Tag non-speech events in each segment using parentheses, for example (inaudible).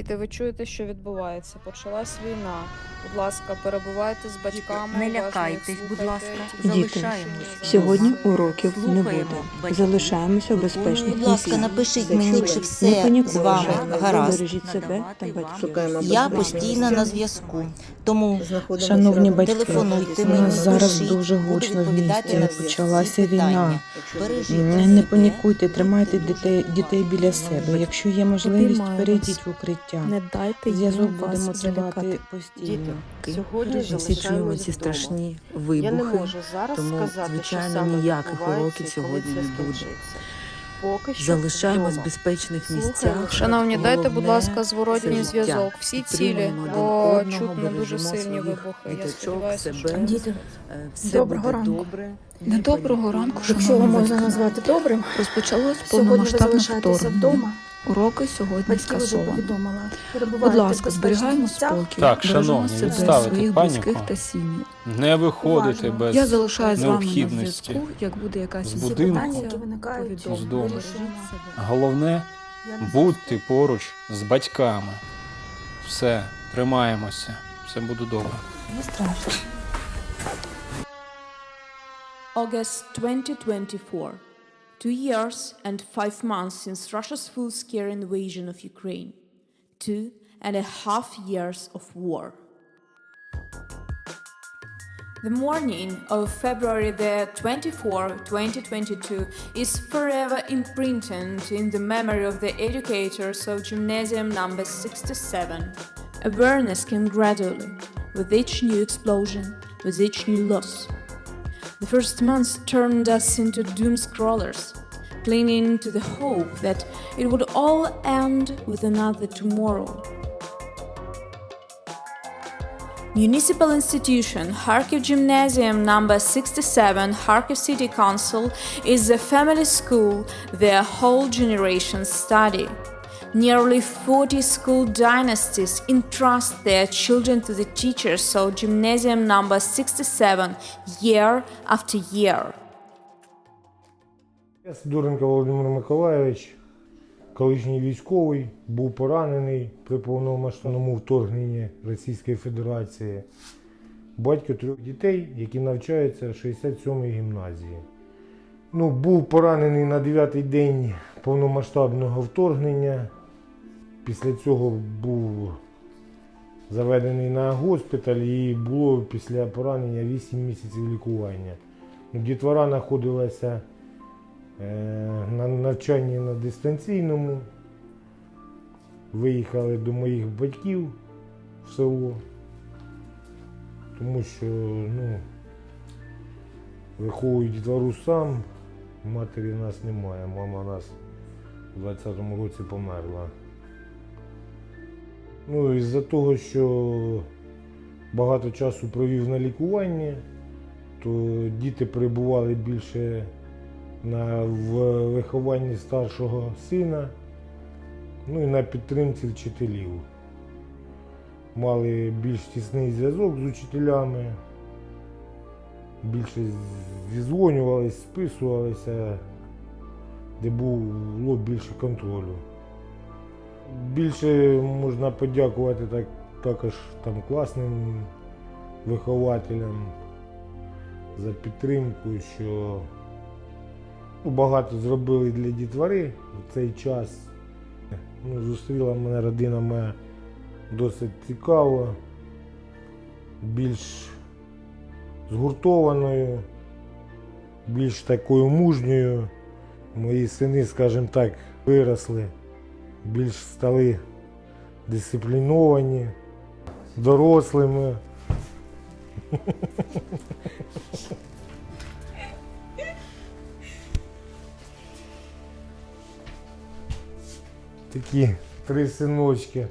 Діти, ви чуєте, що відбувається? Почалась війна. Будь ласка, перебувайте з батьками. не лякайтесь, будь ласка. Діти, Залишаємось. Сьогодні Слухаємо. уроків не буде. Залишаємося в безпечних Будь ласка, напишіть мені, чи все з вами гаразд. Бережіть себе та батьків. Я постійно на зв'язку. Тому Шановні батьки, телефонуйте мені, зараз дуже гучно в місті. Почалася війна. Бережіть Не, панікуйте, тримайте дітей, дітей біля себе. Якщо є можливість, перейдіть в укриття. Не дайте Зв'язок будемо вас тримати залякати. постійно. Сьогодні Всі чуємо ці страшні Я не вибухи. можу зараз тому, сказати, звичайно, що ніяких уроків сьогодні не буде. Поки що Залишаємось в безпечних місцях. Шановні, дайте, будь ласка, зворотній зв'язок. Всі цілі, бо чутно дуже сильні вибухи. Я сподіваюся, що. Діти, Все Доброго буде ранку. добре. Не доброго ранку, якщо шановні можна назвати добрим, Розпочалось повномасштабне вторгнення. вдома. Уроки сьогодні повідомила. Будь ласка, зберігаємо спокій, Так, шановні, себе, відставити своїх паніку. близьких та сім'ї. Не виходити Уважно. без Я залишаю з вами на зв'язку, як буде якась З будинку. які виникають. З дому. Головне будьте поруч з батьками. Все, тримаємося, все буде добре. Не страшно. August 2024. Two years and five months since Russia's full scale invasion of Ukraine. Two and a half years of war. The morning of February the 24, 2022 is forever imprinted in the memory of the educators of gymnasium number 67. Awareness came gradually, with each new explosion, with each new loss. The first months turned us into doom scrollers, clinging to the hope that it would all end with another tomorrow. Municipal institution Kharkiv Gymnasium number 67 Kharkiv City Council is a family school where whole generations study. Nearly 40 school dynasties entrust their children to the teachers of Gymnasium number 67 year after year. Я Сидоренко Володимир Миколайович, колишній військовий, був поранений при повномасштабному вторгненні Російської Федерації. Батько трьох дітей, які навчаються в 67-й гімназії. Ну, був поранений на 9-й день повномасштабного вторгнення. Після цього був заведений на госпіталь і було після поранення 8 місяців лікування. Ну, дітвора знаходилася е, на навчанні на дистанційному. Виїхали до моїх батьків в село, тому що ну, виховую дітвору сам, матері нас немає, мама нас у 20-му році померла. Ну, із-за того, що багато часу провів на лікуванні, то діти перебували більше на в вихованні старшого сина, ну і на підтримці вчителів. Мали більш тісний зв'язок з учителями, більше зізвонювались, списувалися, де було більше контролю. Більше можна подякувати так, також там класним вихователям за підтримку, що ну, багато зробили для дітвори в цей час. Ну, зустріла мене родина моя досить цікаво, більш згуртованою, більш такою мужньою. Мої сини, скажімо так, виросли, більш стали дисципліновані, дорослими. Такі три синочки.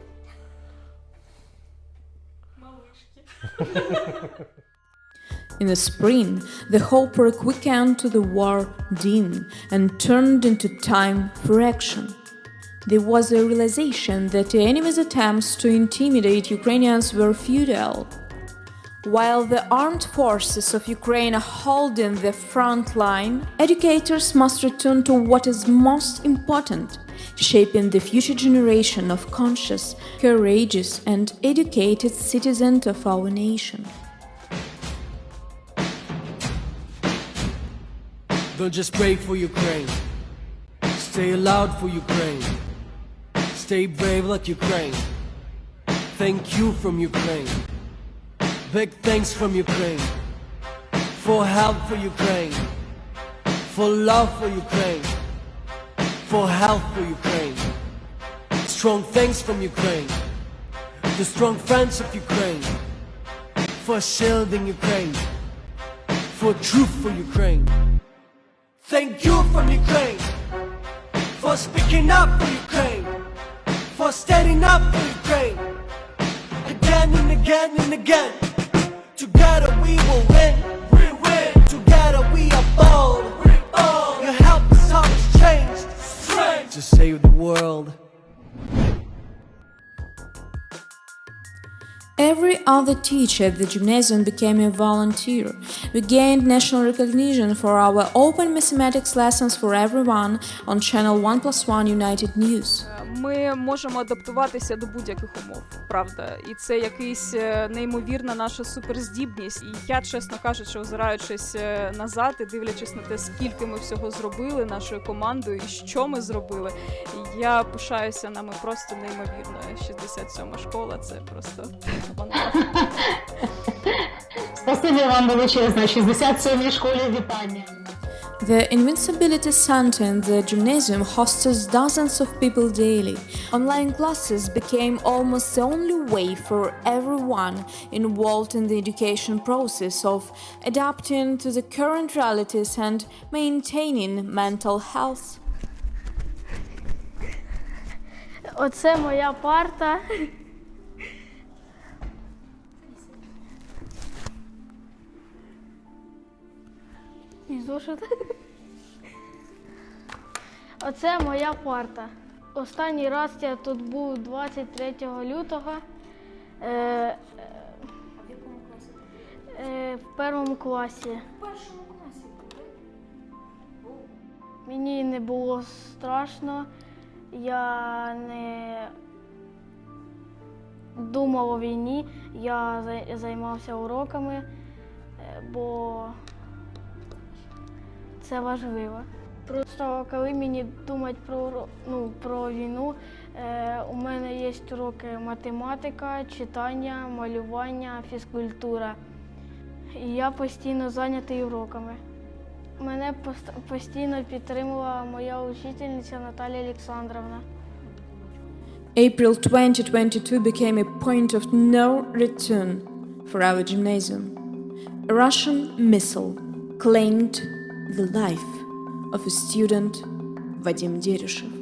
In the spring, the hope for a quick end to the war dimmed and turned into time for action. There was a realization that the enemy's attempts to intimidate Ukrainians were futile. While the armed forces of Ukraine are holding the front line, educators must return to what is most important shaping the future generation of conscious, courageous, and educated citizens of our nation. Don't just pray for Ukraine. Stay loud for Ukraine. Stay brave like Ukraine. Thank you from Ukraine. Big thanks from Ukraine. For help for Ukraine. For love for Ukraine. For help for Ukraine. Strong thanks from Ukraine. The strong friends of Ukraine. For shielding Ukraine. For truth for Ukraine. Thank you from Ukraine for speaking up for Ukraine, for standing up for Ukraine. Again and again and again. Together we will win. We win. Together we are bold. We bold. You help us always change. Strength to save the world. Every other teacher at the gymnasium became a volunteer. We gained national recognition for our open mathematics lessons for everyone on channel 1 plus 1 United News. Ми можемо адаптуватися до будь-яких умов, правда, і це якийсь е, неймовірна наша суперздібність. І я, чесно кажучи, озираючись е, назад і дивлячись на те, скільки ми всього зробили нашою командою і що ми зробили, я пишаюся нами просто неймовірно. 67 школа це просто. Спасибі вам величезне. 67-й школі вітання. The Invincibility Center in the gymnasium hosts dozens of people daily. Online classes became almost the only way for everyone involved in the education process of adapting to the current realities and maintaining mental health. Оце моя парта. І зошит. (laughs) Оце моя парта. Останній раз я тут був 23 лютого. Е, е, е, в першому класі. В першому класі Мені не було страшно. Я не думав у війні, я зай- займався уроками, е, бо це важливо. Просто коли мені думати про, ну, про війну, е, у мене є уроки математика, читання, малювання, фізкультура. І я постійно зайнятий уроками. Мене пост- постійно підтримувала моя учительниця Наталія Олександровна. April 2022 became a point of no return for our gymnasium. A Russian missile claimed the life of a student, Vadim Derishev.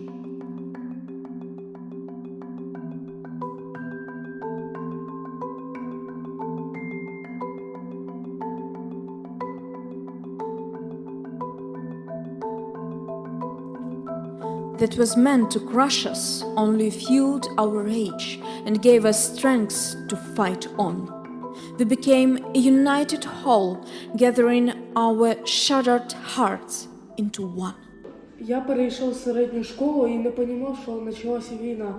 that was meant to crush us only fueled our rage and gave us strength to fight on. We became a united whole, gathering our shattered hearts into one. Я перейшов середню школу і не розумів, що почалася війна.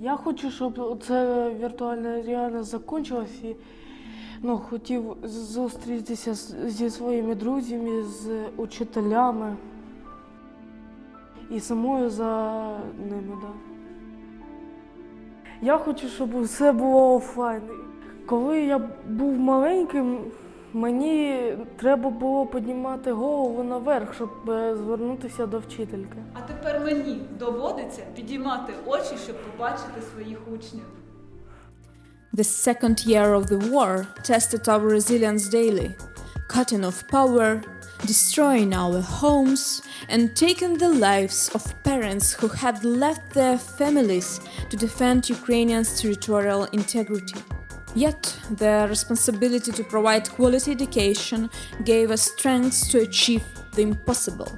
Я хочу, щоб це віртуальна реальність закінчилась і ну, хотів зустрітися зі своїми друзями, з учителями і самою за ними. Да. Я хочу, щоб все було офлайн. Коли я був маленьким, мені треба було піднімати голову наверх, щоб е, звернутися до вчительки. А тепер мені доводиться підіймати очі, щоб побачити своїх учнів. The second year of the war tested our resilience daily, cutting off power, destroying our homes, and taking the lives of parents who had left their families to defend Ukrainians' territorial integrity. Yet, the responsibility to provide quality education gave us strength to achieve the impossible.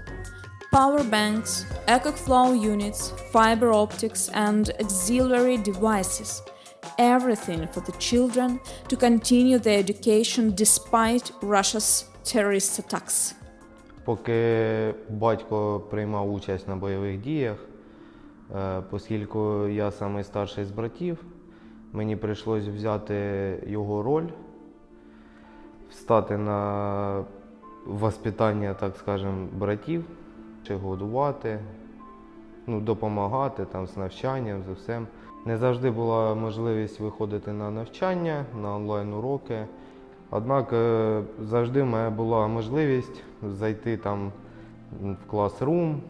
Power banks, ECOC flow units, fiber optics, and auxiliary devices everything for the children to continue their education despite Russia's terrorist attacks. Поки батько приймав участь на бойових діях, е, оскільки я самий старший з братів, мені прийшлось взяти його роль, встати на воспитання, так скажем, братів, чи годувати, ну, допомагати там, з навчанням, з усім. Не завжди була можливість виходити на навчання, на онлайн-уроки. Однак е, завжди в була можливість зайти там в класрум,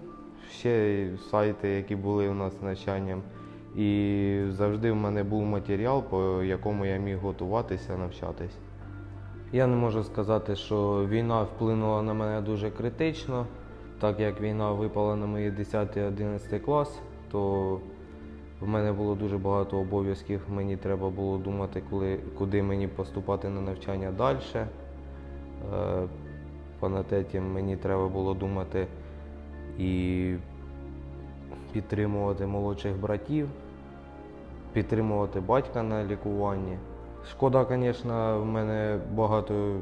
ще сайти, які були у нас навчанням. І завжди в мене був матеріал, по якому я міг готуватися, навчатись. Я не можу сказати, що війна вплинула на мене дуже критично. Так як війна випала на мої 10-11 клас, то в мене було дуже багато обов'язків. Мені треба було думати, коли, куди мені поступати на навчання далі. Е, Понад этим мені треба було думати і підтримувати молодших братів, підтримувати батька на лікуванні. Шкода, звісно, в мене багато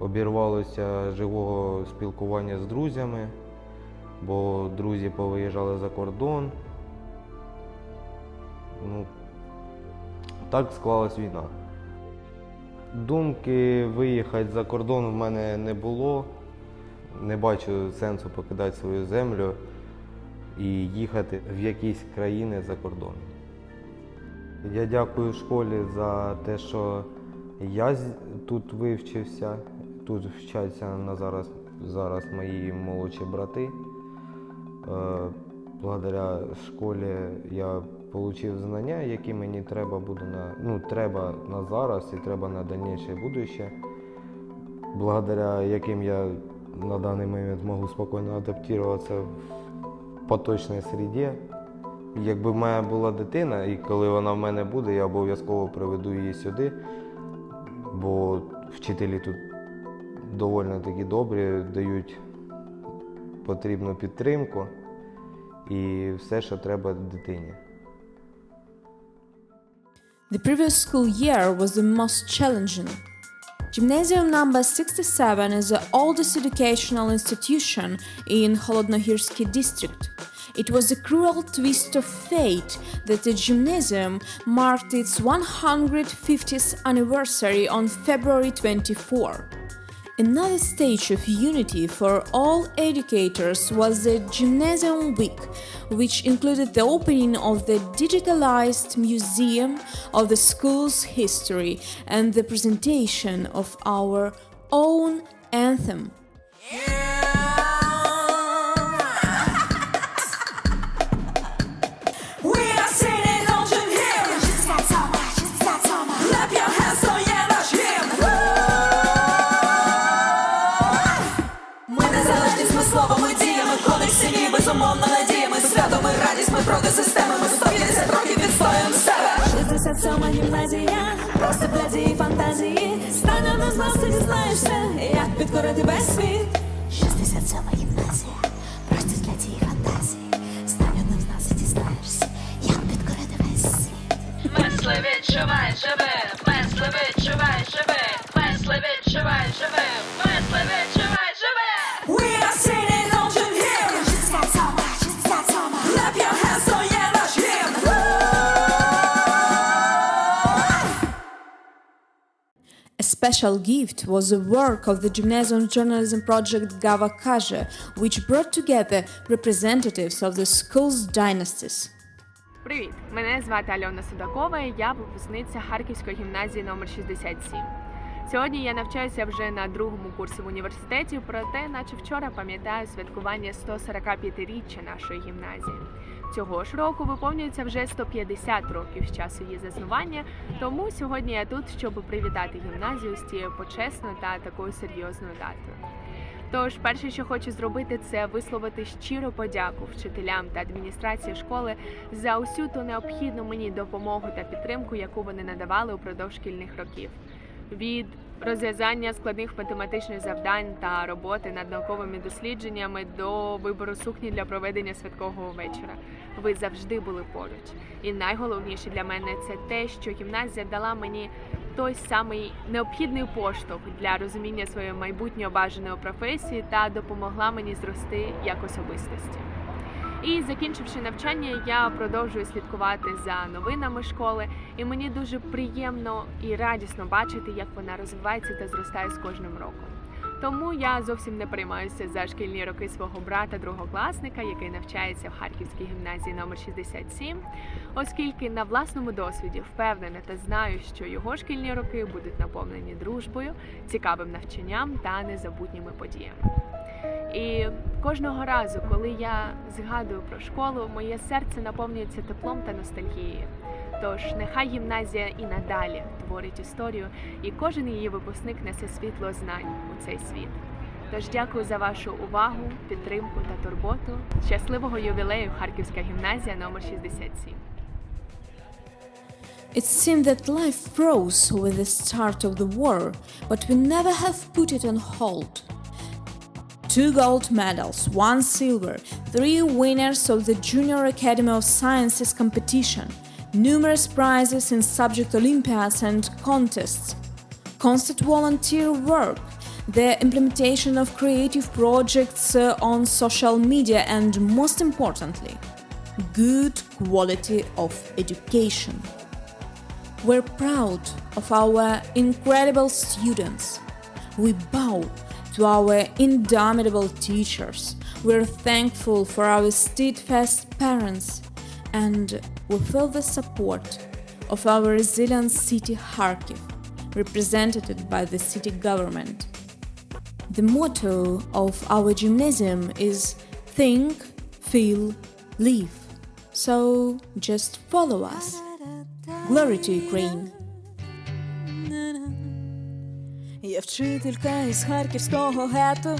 обірвалося живого спілкування з друзями, бо друзі повиїжджали за кордон. Ну, так склалась війна. Думки виїхати за кордон в мене не було. Не бачу сенсу покидати свою землю і їхати в якісь країни за кордон. Я дякую школі за те, що я тут вивчився. Тут вчаться на зараз, зараз мої молодші брати. Е, Благодаря школі я отримав знання, які мені треба буде на, ну, треба на зараз і треба на дальніше будуще, благодаря яким я на даний момент можу спокійно адаптуватися в поточній середі. Якби в мене була дитина, і коли вона в мене буде, я обов'язково приведу її сюди, бо вчителі тут доволі такі добрі, дають потрібну підтримку і все, що треба дитині. The previous school year was the most challenging. Gymnasium number 67 is the oldest educational institution in Holodnohirsky district. It was a cruel twist of fate that the gymnasium marked its 150th anniversary on February 24. Another stage of unity for all educators was the Gymnasium Week, which included the opening of the digitalized museum of the school's history and the presentation of our own anthem. Гімназія, просто бляді фантазії. станом на нас, ти дізнаєшся, як підкорити весь світ. 67 гімназія, просто цієї фантазії. Стань на нас дізнаєшся, світ. Мисли special gift was the work of the Gymnasium journalism project Gava Kaja, which brought together representatives of the school's dynasties. Привіт! Мене звати Альона Судакова, і я випускниця Харківської гімназії номер 67. Сьогодні я навчаюся вже на другому курсі в університеті, проте, наче вчора, пам'ятаю святкування 145-річчя нашої гімназії. Цього ж року виповнюється вже 150 років з часу її заснування, тому сьогодні я тут, щоб привітати гімназію з цією почесною та такою серйозною датою. Тож, перше, що хочу зробити, це висловити щиру подяку вчителям та адміністрації школи за усю ту необхідну мені допомогу та підтримку, яку вони надавали упродовж шкільних років. Від розв'язання складних математичних завдань та роботи над науковими дослідженнями до вибору сукні для проведення святкового вечора. Ви завжди були поруч. І найголовніше для мене це те, що гімназія дала мені той самий необхідний поштовх для розуміння своєї майбутньої бажаної професії та допомогла мені зрости як особистості. І закінчивши навчання, я продовжую слідкувати за новинами школи, і мені дуже приємно і радісно бачити, як вона розвивається та зростає з кожним роком. Тому я зовсім не переймаюся за шкільні роки свого брата, другокласника, який навчається в Харківській гімназії номер 67, оскільки на власному досвіді впевнена та знаю, що його шкільні роки будуть наповнені дружбою, цікавим навчанням та незабутніми подіями. І кожного разу, коли я згадую про школу, моє серце наповнюється теплом та ностальгією. Тож нехай гімназія і надалі творить історію, і кожен її випускник несе світло знань у цей світ. Тож дякую за вашу увагу, підтримку та турботу. Щасливого ювілею Харківська гімназія номер 67. It seemed that life froze with the start of the war, but we never have put it on hold. Two gold medals, one silver, three winners of the Junior Academy of Sciences competition, numerous prizes in subject Olympiads and contests, constant volunteer work, the implementation of creative projects uh, on social media, and most importantly, good quality of education. We're proud of our incredible students. We bow to our indomitable teachers. We're thankful for our steadfast parents and we feel the support of our resilient city Kharkiv, represented by the city government. The motto of our gymnasium is Think, Feel, Live. So just follow us. Glory to Ukraine! Я вчителька із харківського гету.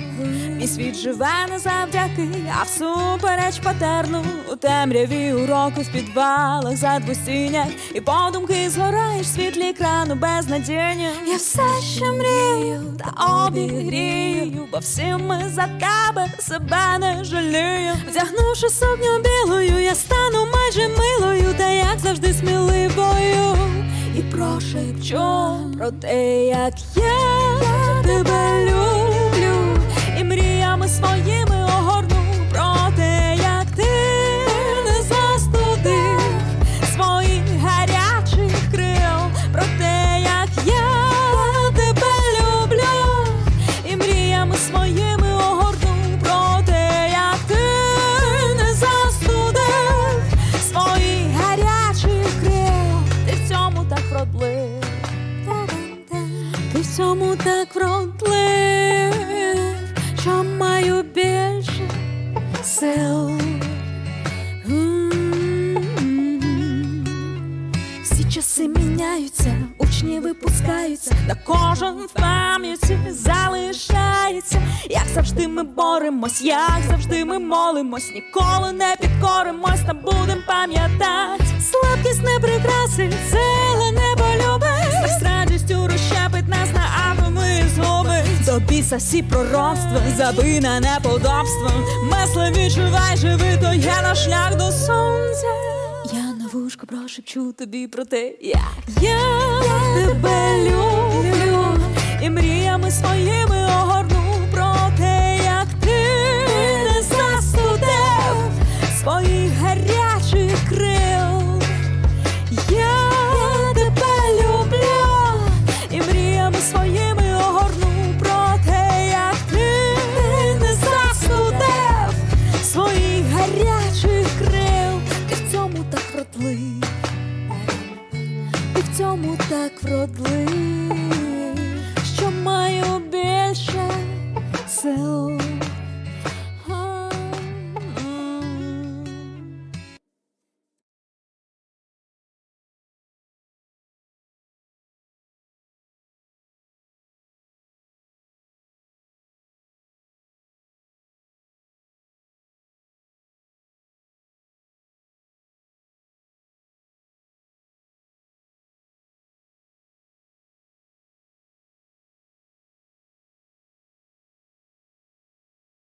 Мій світ живе не завдяки, а всупереч патерну у темряві уроку в підвалах за двостіннях І подумки згораєш світлі екрану безнадійні Я все ще мрію та обігрію, бо всім ми за тебе себе не жалію. Вдягнувши сукню білою, я стану майже милою, та як завжди сміливою і прошепчу про те, як я тебе люблю, в цьому так вродлив, що маю більше сил. Часи міняються, учні випускаються, та кожен в пам'яті залишається. Як завжди ми боремось, як завжди ми молимось, ніколи не підкоримось, та будем пам'ятати. Слабкість не прикрасить, сила не з радістю розщепить нас на атоми згубить. До біса всі пророцтва, забина неподобство. Мисли відчувай, живи, то є на шлях до сонця. Я на вушку прошепчу тобі про те, як я тебе люблю, і мріями своїми огорну цьому так вродлив, що маю більше сил.